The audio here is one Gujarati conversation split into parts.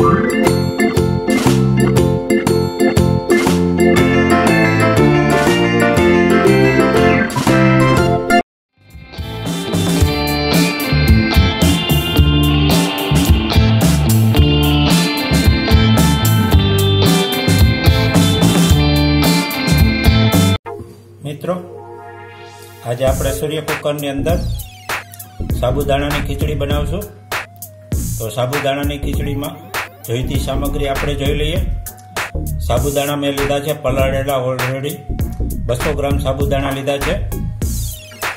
મિત્રો આજે આપણે સૂર્ય કુકરની અંદર સાબુદાણાની ખીચડી બનાવશું. તો સાબુદાણાની ખીચડીમાં જોઈતી સામગ્રી આપણે જોઈ લઈએ. સાબુદાણા મેં લીધા છે, પલાળેલા ઓલરેડી બસો ગ્રામ સાબુદાણા લીધા છે.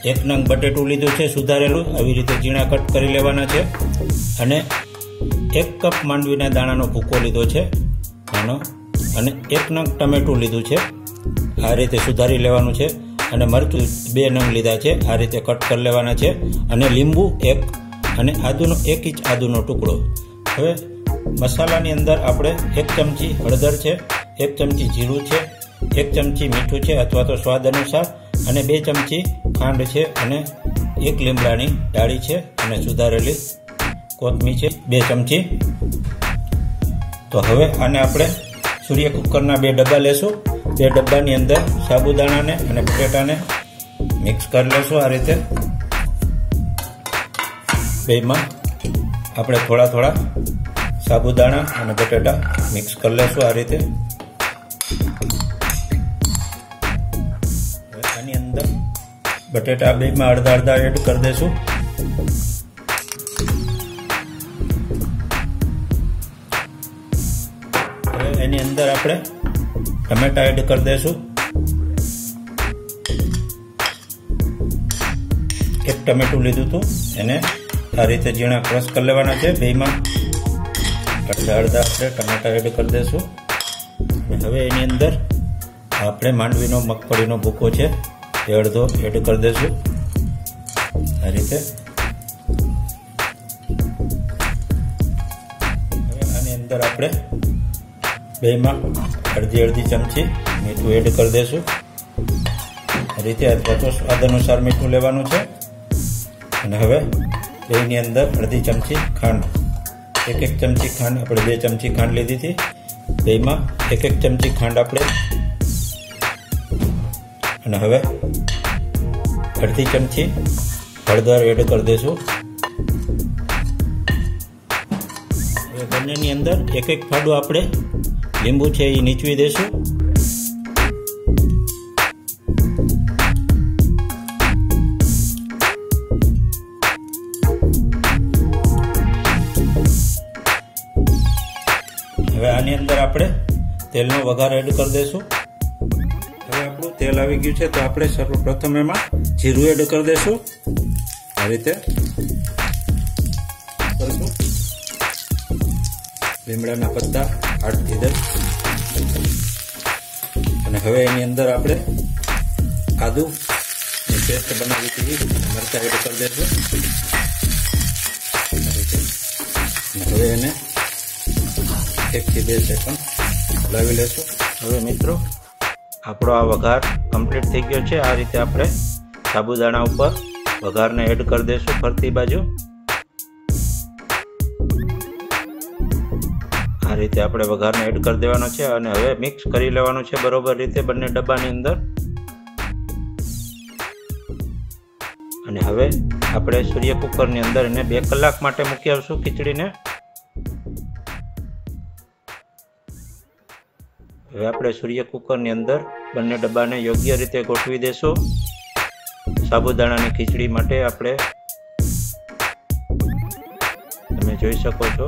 એક નંગ બટેટું લીધું છે, સુધારેલું. આવી રીતે ઝીણા કટ કરી લેવાના છે. અને એક કપ માંડવીના દાણાનો ભૂકો લીધો છે. નાનો અને એક નંગ ટમેટું લીધું છે. આ રીતે સુધારી લેવાનું છે. અને મરચું બે નંગ લીધા છે. આ રીતે કટ કરી લેવાના છે. અને લીંબુ એક અને આદુનો એક ઇંચ આદુનો ટુકડો. હવે મસાલાની અંદર આપણે એક ચમચી હળદર છે, એક ચમચી જીરું છે, એક ચમચી મીઠું છે અથવા તો સ્વાદ અનુસાર અને બે ચમચી ખાંડ છે અને એક લીમડાની ડાળી છે અને સુધારેલી કોથમી છે, બે ચમચી. તો હવે આને આપણે સૂર્ય કુકરના બે ડબ્બા લેશું. બે ડબ્બાની અંદર સાબુદાણાને અને બટેટાને મિક્સ કરી લેશું આ રીતે. બેમાં આપણે થોડા થોડા સાબુદાણા અને બટેટા મિક્સ કરી લેશું આ રીતે. આની અંદર બટેટા બેમાં અડધા અડધા એડ કરી દેશું. એની અંદર આપણે ટમેટા એડ કરી દઈશું એક ટમેટું લીધું હતું. એને આ રીતે ઝીણા ક્રશ કરી લેવાના છે. બેમાં અડધા અડધા આપણે ટમેટા એડ કરી દઈશું. હવે એની અંદર આપણે માંડવીનો, મગફળીનો ભૂકો છે, એ અડધો એડ કરી દઈશું. આ રીતે. હવે આની અંદર આપણે બેમાં અડધી અડધી ચમચી મીઠું એડ કરી દઈશું. આ રીતે અથવા તો સ્વાદ અનુસાર મીઠું લેવાનું છે. અને હવે બેની અંદર અડધી ચમચી ખાંડ. એક એક ચમચી ખાંડ આપણે બે ચમચી ખાંડ લીધી હતી. તેમાં એક એક ચમચી ખાંડ આપણે અને હવે અડધી ચમચી હળદર એડ કરી દઈશું. બંનેની અંદર એક એક ફાડું આપણે લીંબુ છે એ નીચવી દેશું હવે આની અંદર આપણે તેલનો વઘાર એડ કરી દઈશું. હવે આપણું તેલ આવી ગયું છે, તો આપણે સર્વપ્રથમ એમાં જીરું એડ કરી દઈશું. આ રીતે લીમડાના પત્તા આઠથી દસ. અને હવે એની અંદર આપણે આદુ પેસ્ટ બનાવી હતી, મરચા એડ કરી દઈશું. હવે એને એકથી બે સેકન્ડ લાવી લેશું. હવે મિત્રો, આપણો આ વઘાર કમ્પ્લીટ થઈ ગયો છે. આ રીતે આપણે સાબુદાણા ઉપર વઘારને એડ કરી દઈશું ફરતી બાજુ. આ રીતે આપણે વઘારને એડ કરી દેવાનો છે અને હવે મિક્સ કરી લેવાનું છે બરોબર રીતે બંને ડબ્બાની અંદર. અને હવે આપણે સૂર્ય કુકરની અંદર એને બે કલાક માટે મૂકી આવશું ખીચડીને. હવે આપણે સૂર્ય કુકરની અંદર બંને ડબ્બાને યોગ્ય રીતે ગોઠવી દેશું. સાબુદાણાની ખીચડી માટે આપણે તમે જોઈ શકો છો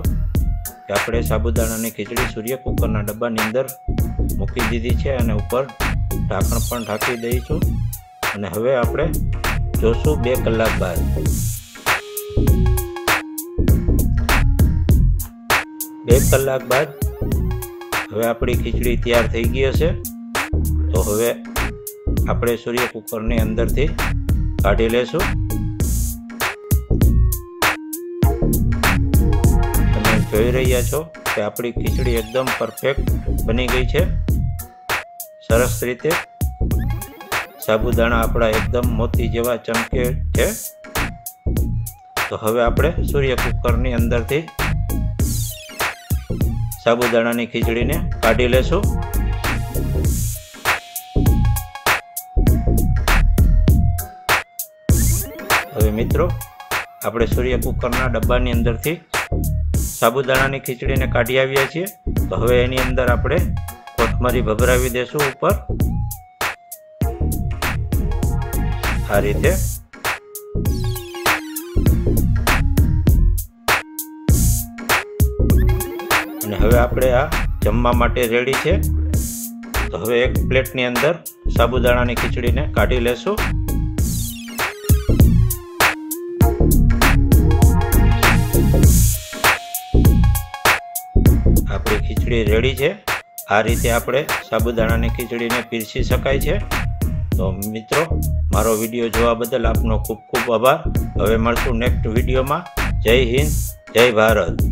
કે આપણે સાબુદાણાની ખીચડી સૂર્ય કુકરના ડબ્બાની અંદર મૂકી દીધી છે અને ઉપર ઢાંકણ પણ ઢાંકી દઈશું. અને હવે આપણે જોશું બે કલાક બાદ. બે કલાક બાદ હવે આપણી ખીચડી તૈયાર થઈ ગઈ હશે. તો હવે આપણે સૂર્ય કુકરની અંદરથી કાઢી લેશું. તમે જોઈ રહ્યા છો કે આપણી ખીચડી એકદમ પરફેક્ટ બની ગઈ છે. સરસ રીતે સાબુદાણા આપણા એકદમ મોતી જેવા ચમકે છે. તો હવે આપણે સૂર્ય કુકરની અંદરથી સાબુદાણાની ખીચડીને કાઢી લેશું. હવે મિત્રો, આપણે સૂર્ય કુકરના ડબ્બાની અંદરથી સાબુદાણાની ખીચડીને કાઢી આવ્યા છીએ. તો હવે એની અંદર આપણે કોથમરી ભભરાવી દેશું ઉપર. આ રીતે હવે આપણે આ જમવા માટે રેડી છે. તો હવે એક પ્લેટની અંદર સાબુદાણાની ખીચડીને કાઢી લેશું. આપણી ખીચડી રેડી છે. આ રીતે આપણે સાબુદાણાની ખીચડીને પીરસી શકાય છે. તો મિત્રો, મારો વીડિયો જોવા બદલ આપનો ખૂબ ખૂબ આભાર. હવે મળશું નેક્સ્ટ વિડીયોમાં. જય હિન્દ, જય ભારત.